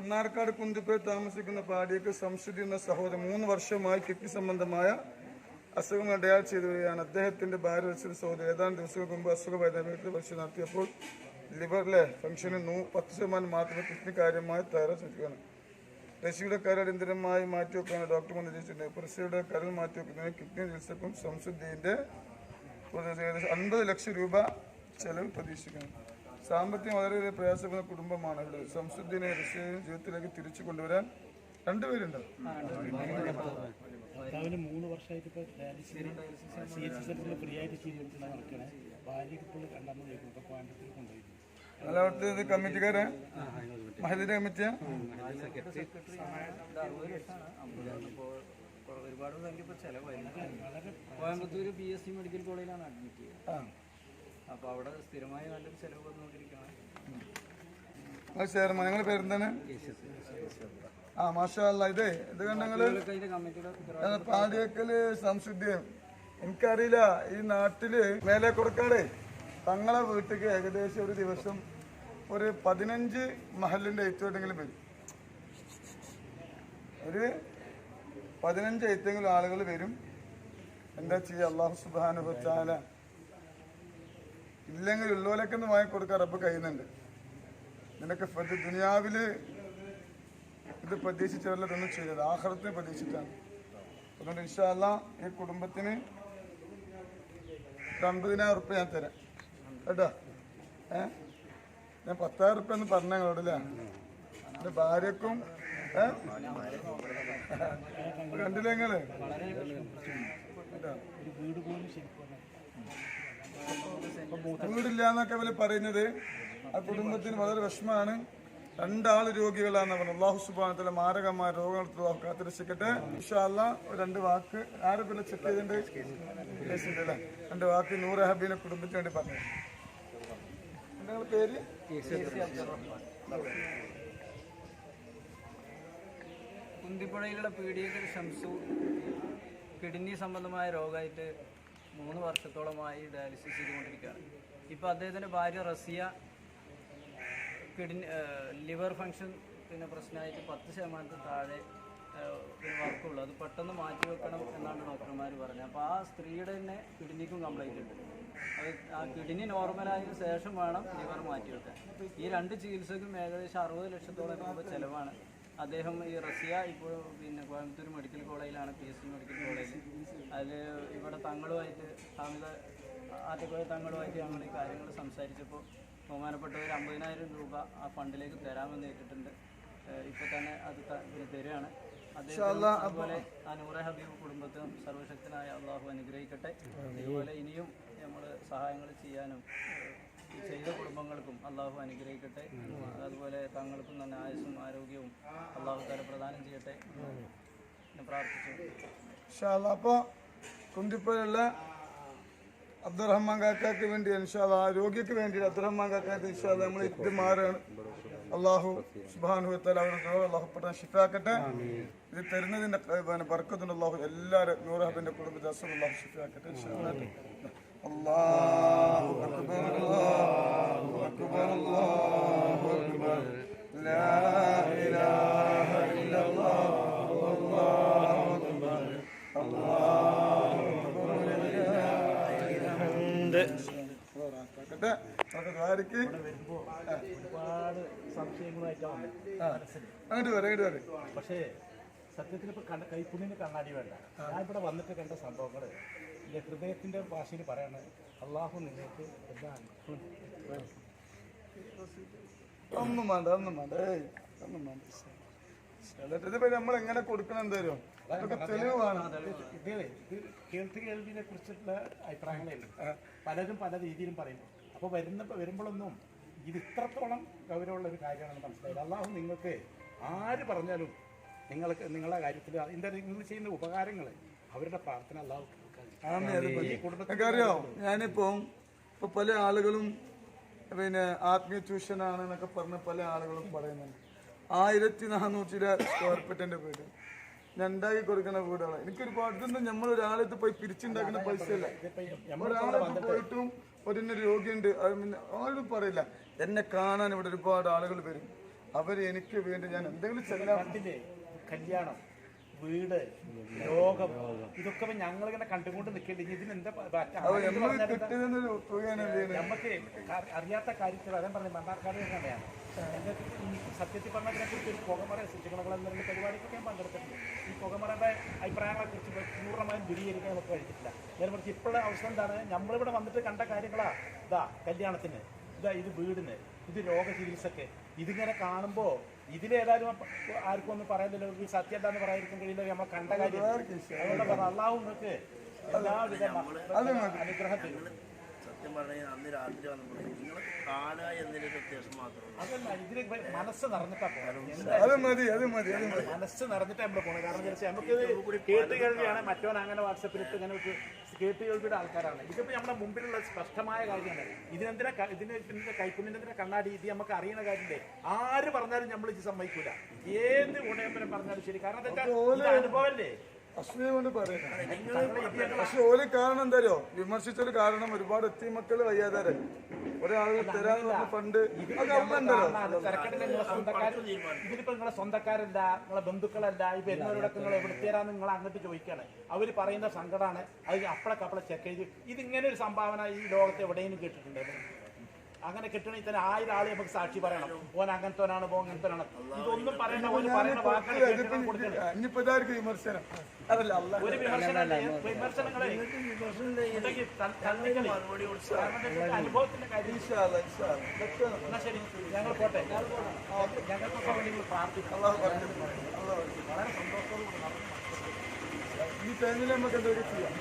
മണ്ണാർക്കാട് കുന്തിപ്പുര താമസിക്കുന്ന പാടിയക്ക് സംശുദ്ധി എന്ന സഹോദരൻ മൂന്ന് വർഷമായി കിഡ്നി സംബന്ധമായ അസുഖങ്ങൾ ഡയാൽ ചെയ്തു വരികയാണ്. അദ്ദേഹത്തിന്റെ ഭാര്യ വെച്ചൊരു സഹോദരൻ ഏതാനും ദിവസങ്ങൾക്ക് മുമ്പ് അസുഖ വീട്ടിൽ പരിശോധന നടത്തിയപ്പോൾ ലിവറിലെ ഫംഗ്ഷന് നൂ പത്ത് ശതമാനം മാത്രമേ കിഡ്നി കാര്യമായി തയ്യാറാണ് രശിയുടെ കരൾ അടിയന്തരമായി മാറ്റിവെക്കാണ് ഡോക്ടർ നിർദ്ദേശിച്ചിട്ടുണ്ട് പ്രസിയുടെ കരൾ മാറ്റിവെക്കുന്നതിന് കിഡ്നി ചികിത്സക്കും സംശുദ്ധിന്റെ അൻപത് ലക്ഷം രൂപ ചെലവ് പ്രതീക്ഷിക്കുന്നു. സാമ്പത്തികം വളരെയേറെ പ്രയാസപ്പെടുന്ന കുടുംബമാണ് ഉള്ളത് സംശുദ്ധിനെ ജീവിതത്തിലേക്ക് തിരിച്ചു കൊണ്ടുവരാൻ രണ്ടുപേരുണ്ട്. ഭർത്താവിന് മൂന്ന് വർഷമായിട്ട് ഇപ്പോൾ ഡയാലിസിസ് സി എച്ച് സെന്ററിൽ ഫ്രീ ആയിട്ട് ചെയ്തുകൊണ്ടിരുന്ന നടക്കണേ ഭാര്യയ്ക്ക് ഇപ്പോൾ രണ്ടാമത് കേൾക്കും ഇപ്പോൾ കോയമ്പത്തൂർ കൊണ്ടുപോയിരുന്നു അല്ല അവിടുത്തെ ഇത് കമ്മിറ്റിക്കാരെ മഹിളയുടെ കമ്മിറ്റിയാ? ഒരുപാട് ചെലവായിരുന്നു Coimbatore B S C medical കോളേജിലാണ് അഡ്മിറ്റ് ചെയ്യുക. ആ. അപ്പോൾ അവിടെ സ്ഥിരമായി നല്ലൊരു ചിലവ് വന്നുകൊണ്ടിരിക്കുകയാണ്. ചെയർമാൻ നിങ്ങളുടെ പേരെന്താണ്? ആ മാഷാ അല്ല ഇതേ ഇത് കണ്ടങ്ങൾ പാടിയക്കൽ സംശുദ്ധിയും. എനിക്കറിയില്ല ഈ നാട്ടിൽ മേലെ കൊടുക്കാടെ തങ്ങളെ വീട്ടിക്ക് ഏകദേശം ഒരു ദിവസം ഒരു പതിനഞ്ച് മഹലിന്റെ എഴുത്തോട്ടെങ്കിലും വരും. ഒരു പതിനഞ്ച് എഴുത്തെങ്കിലും ആളുകൾ വരും. എന്താ ചെയ്യുക അള്ളാഹു സുബാനുഭവത്താല ഇല്ലെങ്കിൽ ഉള്ളോലൊക്കെ ഒന്ന് വാങ്ങിക്കൊടുക്കാൻ റബ്ബ് കഴിയുന്നുണ്ട്. നിനക്ക് ദുനിയാവിൽ ഇത് പ്രതീക്ഷിച്ചവരല്ല ഇതൊന്നും ചെയ്തത്. ആഹ്റത്തിനെ പ്രതീക്ഷിച്ചാണ്. അതുകൊണ്ട് ഇൻഷാല്ല ഈ കുടുംബത്തിന് രണ്ടതിനായിരം ഉറുപ്പ്യ ഞാൻ തരാം. കേട്ടോ? ഏ? ഞാൻ പത്തായിരം ഉറുപ്പ്യ എന്ന് പറഞ്ഞ നിങ്ങളോടല്ലേ എന്റെ ഭാര്യക്കും കണ്ടില്ലേ നിങ്ങൾ? കേട്ടോ വീടില്ല എന്നൊക്കെ അവർ പറയുന്നത് ആ കുടുംബത്തിന് വളരെ വിഷമമാണ്. രണ്ടാൾ രോഗികളാണ് പറഞ്ഞത് അള്ളാഹു സുബാനത്തിലെ മാരകമായ രോഗങ്ങൾ കാത്തിരക്ഷിക്കട്ടെ. ഇഷാല്ല രണ്ട് വാക്ക് ആരെ പിന്നെ ചെക്ക് ചെയ്തിട്ടുണ്ട്? അല്ലേ? രണ്ട് വാക്ക് നൂറ് ഹബീനെ കുടുംബത്തിന് വേണ്ടി പറഞ്ഞു. പേര്? കുന്തിപ്പുഴയിലുള്ള പീഡിയക്കൽ ഷംസു കിഡ്നി സംബന്ധമായ രോഗമായിട്ട് മൂന്ന് വർഷത്തോളമായി ഡയാലിസിസ് ചെയ്തുകൊണ്ടിരിക്കുകയാണ്. ഇപ്പോൾ അദ്ദേഹത്തിന്റെ ഭാര്യ റസിയ കിഡ്നി ലിവർ ഫങ്ഷൻ പിന്നെ പ്രശ്നമായിട്ട് പത്ത് ശതമാനത്തിൽ താഴെ വർക്കുള്ളൂ. അത് പെട്ടെന്ന് മാറ്റി വെക്കണം എന്നാണ് ഡോക്ടർമാർ പറഞ്ഞത്. അപ്പോൾ ആ സ്ത്രീയുടെ തന്നെ കിഡ്നിക്കും കംപ്ലൈന്റ് ഉണ്ട്. അത് ആ കിഡ്നി നോർമലായതിനു ശേഷം വേണം ലിവർ മാറ്റി വെക്കാൻ. ഈ രണ്ട് ചികിത്സക്കും ഏകദേശം അറുപത് ലക്ഷത്തോളം രൂപ ചിലവാണ്. അദ്ദേഹം ഈ റസിയ ഇപ്പോൾ പിന്നെ കോയമ്പത്തൂർ മെഡിക്കൽ കോളേജിലാണ് P S C medical college. അതിൽ ഇവിടെ തങ്ങളുമായിട്ട് ഹാമിദ ആദ്യപ്പോയ തങ്ങളുമായിട്ട് ഞങ്ങൾ ഈ കാര്യങ്ങൾ സംസാരിച്ചപ്പോൾ ബഹുമാനപ്പെട്ടവർ അമ്പതിനായിരം രൂപ ആ ഫണ്ടിലേക്ക് തരാമെന്ന് കേട്ടിട്ടുണ്ട്. ഇപ്പോൾ തന്നെ അത് തരുകയാണ് അതുപോലെ ആ നൂറ ഹബീബ് കുടുംബത്തിനും സർവശക്തനായ അള്ളാഹു അനുഗ്രഹിക്കട്ടെ. അതുപോലെ ഇനിയും നമ്മൾ സഹായങ്ങൾ ചെയ്യാനും ചെയ്ത കുടുംബങ്ങൾക്കും അള്ളാഹു അനുഗ്രഹിക്കട്ടെ. അതുപോലെ തങ്ങൾക്കും തന്നെ ആയുസ്സും ആരോഗ്യവും അള്ളാഹു തല പ്രദാനം ചെയ്യട്ടെ. എന്ന് പ്രാർത്ഥിച്ചു. അപ്പോൾ കുന്തിപ്പുഴയുള്ള അബ്ദുറഹ്മാൻ കാക്കാക്ക് വേണ്ടി ഇൻഷാല്ല ആരോഗ്യക്ക് വേണ്ടി അബ്ദുറഹ്മാൻ കാക്കാക്ക് ഇൻഷാല്ല നമ്മൾ ഇത് മാറുകയാണ് അള്ളാഹു സുബാനു തല അവരുടെ അള്ളാഹു ഷിഫാക്കട്ടെ ഇത് തരുന്നതിന്റെ ബർക്കത്തിന് അള്ളാഹു എല്ലാവരും നൂറഹബിന്റെ കുടുംബത്തെ അസുഖം അള്ളാഹു ഷിഫാക്കട്ടെ ഇൻഷാല്ലാ. ദ്വാരക്ക് ഒരുപാട് സംശയങ്ങളായിട്ടാണ് പക്ഷേ സത്യത്തിൽ ഇപ്പോൾ കണ്ണ കൈപ്പുണ്ണിന് കണ്ണാടി വേണ്ട ഞാൻ ഇവിടെ വന്നിട്ട് കണ്ട സംഭവങ്ങൾ എന്റെ ഹൃദയത്തിന്റെ ഭാഷയിൽ പറയാണ് അള്ളാഹു നിങ്ങൾക്ക് എല്ലാ. ഒന്നും വേണ്ട. ഒന്നും വേണ്ട. ഒന്നും വേണ്ട നമ്മൾ എങ്ങനെ കൊടുക്കണം എന്തേലും അതൊക്കെ തെളിവ് വേണം ഇത് ഇത് കേൾത്തി കേൾവിനെ കുറിച്ചുള്ള അഭിപ്രായങ്ങളുണ്ട് പലരും പല രീതിയിലും പറയുന്നു. അപ്പോൾ വരുന്ന വരുമ്പോഴൊന്നും ഇത് ഇത്രത്തോളം ഗൗരവമുള്ള ഒരു കാര്യമാണെന്ന് മനസ്സിലായത് അള്ളാഹു നിങ്ങൾക്ക് ആര് പറഞ്ഞാലും നിങ്ങൾക്ക് നിങ്ങളുടെ കാര്യത്തിൽ അതിന്റെ നിങ്ങൾ ചെയ്യുന്ന ഉപകാരങ്ങൾ അവരുടെ പ്രാർത്ഥന അള്ളാഹു എനിക്കറിയോ ഞാനിപ്പോ ഇപ്പൊ പല ആളുകളും പിന്നെ ആത്മീയ ട്യൂഷനാണ് എന്നൊക്കെ പറഞ്ഞ പല ആളുകളും പറയുന്നുണ്ട്. ആയിരത്തി നാനൂറ്റി സ്ക്വയർ ഫീറ്റിന്റെ വീട്. ഉണ്ടാക്കി കൊടുക്കുന്ന വീടുകൾ എനിക്ക് ഒരുപാട് ഇതൊന്നും നമ്മൾ ഒരാളത്ത് പോയി പിരിച്ചുണ്ടാക്കുന്ന പൈസ അല്ല ഒരാളത്ത് പോയിട്ടും ഒരു രോഗിയുണ്ട്. ആരും പറയില്ല. എന്നെ കാണാൻ ഇവിടെ ഒരുപാട് ആളുകൾ വരും. അവർ എനിക്ക് വേണ്ടി ഞാൻ എന്തെങ്കിലും ചെല്ലാം കല്യാണം. വീട് ലോകം ഇതൊക്കെ ഞങ്ങൾ ഇങ്ങനെ കണ്ടുകൊണ്ട് നിൽക്കേണ്ടി ഇതിനെന്താ നമുക്ക് അറിയാത്ത കാര്യത്തിൽ അതേ പറഞ്ഞു മണ്ണാർക്കാട് തന്നെയാണ്. ഞങ്ങൾക്ക് സത്യത്തിൽ പറഞ്ഞതിനെ കുറിച്ച് ഒരു പുകമറ ശിക്ഷണങ്ങൾ എന്ന പരിപാടിക്കൊക്കെ ഞാൻ പങ്കെടുത്തിട്ടുണ്ട്. ഈ പുകമറയുടെ അഭിപ്രായങ്ങളെ കുറിച്ച് പൂർണമായും ദുരീകരിക്കാൻ നമുക്ക് കഴിഞ്ഞിട്ടില്ല. നേരെ മറിച്ച് ഇപ്പോഴുള്ള അവസ്ഥ എന്താണ്? നമ്മളിവിടെ വന്നിട്ട് കണ്ട കാര്യങ്ങളാ. ഇതാ കല്യാണത്തിന്. ഇതാ ഇത് വീടിന്. ഇത് രോഗ ചികിത്സക്ക്. ഇതിങ്ങനെ കാണുമ്പോൾ ഇതിലേതായാലും ആർക്കും ഒന്നും പറയാനില്ല സത്യം എന്താന്ന് പറയാതിരിക്കാൻ കഴിയില്ല നമ്മൾ കണ്ട കാര്യം. അതുകൊണ്ട് അള്ളാഹു നിങ്ങൾക്ക് എല്ലാവിധ അനുഗ്രഹം തരും. സത്യം പറഞ്ഞാൽ അന്ന് രാത്രി വന്നപ്പോൾ നിങ്ങൾ കാണുക എന്നതിന്റെ വ്യത്യാസം മാത്രമേ മനസ്സ് നിറഞ്ഞിട്ടാണ് മനസ്സ് നിറഞ്ഞിട്ട് നമ്മൾ പോകണം കാരണം നമുക്ക് കേട്ട് കേൾവിയാണ് മറ്റവൻ അങ്ങനെ വാട്സപ്പിൽ ഇട്ട് ഇങ്ങനെ ഒരു കേട്ട് കേൾവിയുടെ ആൾക്കാരാണ്. ഇതിപ്പോൾ നമ്മുടെ മുമ്പിലുള്ള സ്പഷ്ടമായ കാര്യമാണ് ഇതിനെന്തിനാ ഇതിന് ഇതിന്റെ കൈക്കുഞ്ഞിനെന്തിനാ കണ്ണാടി ഇത് നമുക്ക് അറിയുന്ന കാര്യമില്ലേ? ആര് പറഞ്ഞാലും നമ്മൾ ഇത് സമ്മതിക്കൂല. ഏത് ഉടയമ്പനം പറഞ്ഞാലും ശരി. കാരണം എന്താ അനുഭവമല്ലേ അസൂയ കൊണ്ട് പറയുന്നത്. പക്ഷെ ഓൽ കാരണം എന്താരോ വിമർശിച്ചൊരു കാരണം ഒരുപാട് എത്തി മക്കൾ വയ്യാതാരെ. ഒരാളുകൾ തരാന്ന് പറഞ്ഞ ഫണ്ട് അത് അമ്മണ്ടല്ലോ തിരക്കട്ടിലെ നിങ്ങളെ സ്വന്തക്കാർ ഇതിലിപ്പോ നിങ്ങളെ സ്വന്തക്കാരല്ല നിങ്ങളെ ബന്ധുക്കളല്ല ഈ വരുന്നവരോടൊക്കെ നിങ്ങൾ എവിടുത്തേരാന്ന് നിങ്ങൾ അങ്ങോട്ട് ചോദിക്കാണ്. അവർ പറയുന്ന സങ്കടമാണ് അത് അപ്പളക്കപ്പളെ ചെക്ക് ചെയ്ത്. ഇതിങ്ങനെ ഒരു സംഭാവന ഈ ലോകത്ത് എവിടെയും കേട്ടിട്ടുണ്ട്? അങ്ങനെ കിട്ടണമെങ്കിൽ തന്നെ ആയിരം ആളെ നമുക്ക് സാക്ഷി പറയണം. ഓൻ അങ്ങനത്തോനാണ് പോ അങ്ങനത്തോനാണ്. ഇതൊന്നും പറയണ ഓന് പറയുന്ന വാക്കുകൾ കൊടുക്കണം വിമർശനം. അതല്ല ഒരു വിമർശനമല്ല വിമർശനങ്ങളെ. എന്താ അനുഭവത്തിന്റെ കാര്യം. എന്നാ ശരി ഞങ്ങൾ പോട്ടെ. ഞങ്ങൾക്കൊക്കെ വേണ്ടി പ്രാർത്ഥിക്കാം ഈ ടൈമിൽ നമുക്ക് എന്തൊക്കെ ചെയ്യാം.